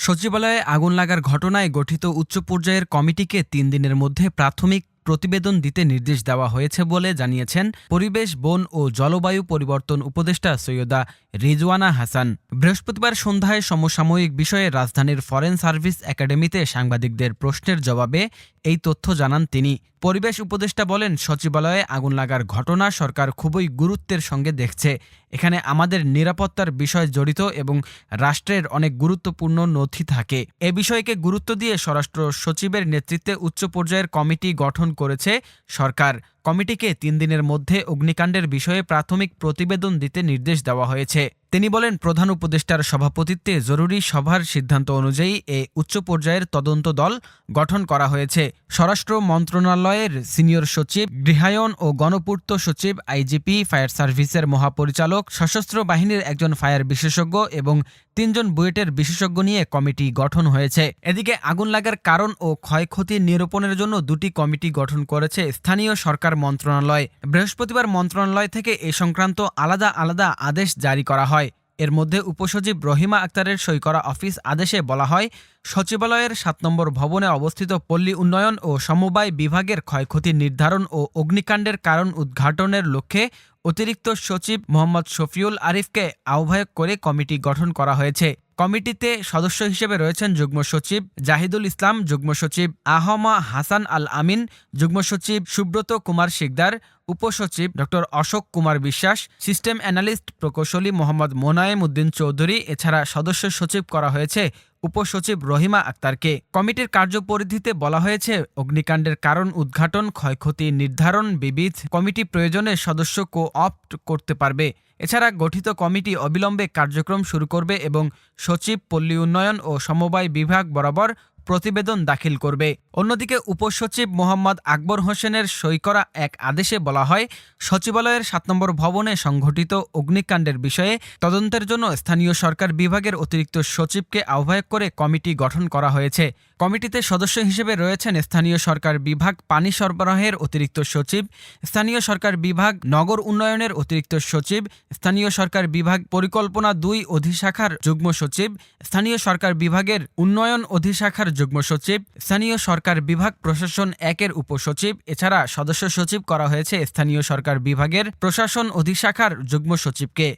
সচিবালয়ে আগুন লাগার ঘটনায় গঠিত উচ্চ পর্যায়ের কমিটিকে তিন দিনের মধ্যে প্রাথমিক প্রতিবেদন দিতে নির্দেশ দেওয়া হয়েছে বলে জানিয়েছেন পরিবেশ, বন ও জলবায়ু পরিবর্তন উপদেষ্টা সৈয়দা রিজওয়ানা হাসান। বৃহস্পতিবার সন্ধ্যায় সমসাময়িক বিষয়ে রাজধানীর ফরেন সার্ভিস একাডেমিতে সাংবাদিকদের প্রশ্নের জবাবে এই তথ্য জানান তিনি। পরিবেশ উপদেষ্টা বলেন, সচিবালয়ে আগুন লাগার ঘটনা সরকার খুবই গুরুত্বের সঙ্গে দেখছে। এখানে আমাদের নিরাপত্তার বিষয় জড়িত এবং রাষ্ট্রের অনেক গুরুত্বপূর্ণ নথি থাকে। এ বিষয়কে গুরুত্ব দিয়ে স্বরাষ্ট্র সচিবের নেতৃত্বে উচ্চ পর্যায়ের কমিটি গঠন করেছে সরকার। কমিটিকে তিন দিনের মধ্যে অগ্নিকাণ্ডের বিষয়ে প্রাথমিক প্রতিবেদন দিতে নির্দেশ দেওয়া হয়েছে। তিনি বলেন, প্রধান উপদেষ্টার সভাপতিত্বে জরুরি সভার সিদ্ধান্ত অনুযায়ী এ উচ্চ পর্যায়ের তদন্ত দল গঠন করা হয়েছে। স্বরাষ্ট্র মন্ত্রণালয়ের সিনিয়র সচিব, গৃহায়ন ও গণপূর্ত সচিব, আইজিপি, ফায়ার সার্ভিসের মহাপরিচালক, সশস্ত্র বাহিনীর একজন ফায়ার বিশেষজ্ঞ এবং তিনজন বুয়েটের বিশেষজ্ঞ নিয়ে কমিটি গঠন হয়েছে। এদিকে আগুন লাগার কারণ ও ক্ষয়ক্ষতি নিরূপণের জন্য দুটি কমিটি গঠন করেছে স্থানীয় সরকার মন্ত্রণালয়। বৃহস্পতিবার মন্ত্রণালয় থেকে এ সংক্রান্ত আলাদা আলাদা আদেশ জারি করা হয়। এর মধ্যে উপসচিব রহিমা আক্তারের সই করা অফিস আদেশে বলা হয়, সচিবালয়ের সাত নম্বর ভবনে অবস্থিত পল্লী উন্নয়ন ও সমবায় বিভাগের ক্ষয়ক্ষতি নির্ধারণ ও অগ্নিকাণ্ডের কারণ উদ্ঘাটনের লক্ষ্যে অতিরিক্ত সচিব মোহাম্মদ শফিউল আরিফকে আহ্বায়ক করে কমিটি গঠন করা হয়েছে। কমিটিতে সদস্য হিসেবে রয়েছেন যুগ্ম সচিব জাহিদুল ইসলাম, যুগ্ম সচিব আহমা হাসান আল আমিন যুগ্ম সচিব সুব্রত কুমার শিকদার, উপসচিব ড অশোক কুমার বিশ্বাস, সিস্টেম অ্যানালিস্ট প্রকৌশলী মোহাম্মদ মোনায়েম উদ্দিন চৌধুরী, এছাড়া সদস্য সচিব করা হয়েছে উপসচিব রহিমা আক্তারকে কমিটির কার্যপরিধিতে বলা হয়েছে, অগ্নিকাণ্ডের কারণ উদ্ঘাটন, ক্ষয়ক্ষতি নির্ধারণ, বিবিধ কমিটি প্রয়োজনে সদস্য কো অপ্ট করতে পারবে। এছাড়া গঠিত কমিটি অবিলম্বে কার্যক্রম শুরু করবে এবং সচিব পল্লী উন্নয়ন ও সমবায় বিভাগ বরাবর প্রতিবেদন দাখিল করবে। অন্যদিকে উপসচিব মোহাম্মদ আকবর হোসেনের সই করা এক আদেশে বলা হয়, সচিবালয়ের সাত নম্বর ভবনে সংঘটিত অগ্নিকাণ্ডের বিষয়ে তদন্তের জন্য স্থানীয় সরকার বিভাগের অতিরিক্ত সচিবকে আহ্বায়ক করে কমিটি গঠন করা হয়েছে। কমিটিতে সদস্য হিসেবে রয়েছেন স্থানীয় সরকার বিভাগ পানি সরবরাহের অতিরিক্ত সচিব, স্থানীয় সরকার বিভাগ নগর উন্নয়নের অতিরিক্ত সচিব, স্থানীয় সরকার বিভাগ পরিকল্পনা দুই অধিশাখার যুগ্ম সচিব, স্থানীয় সরকার বিভাগের উন্নয়ন অধিশাখার যুগ্ম সচিব, স্থানীয় সরকার বিভাগ প্রশাসন একের উপসচিব। এছাড়া সদস্য সচিব করা হয়েছে স্থানীয় সরকার বিভাগের প্রশাসন অধিশাখার যুগ্ম সচিবকে।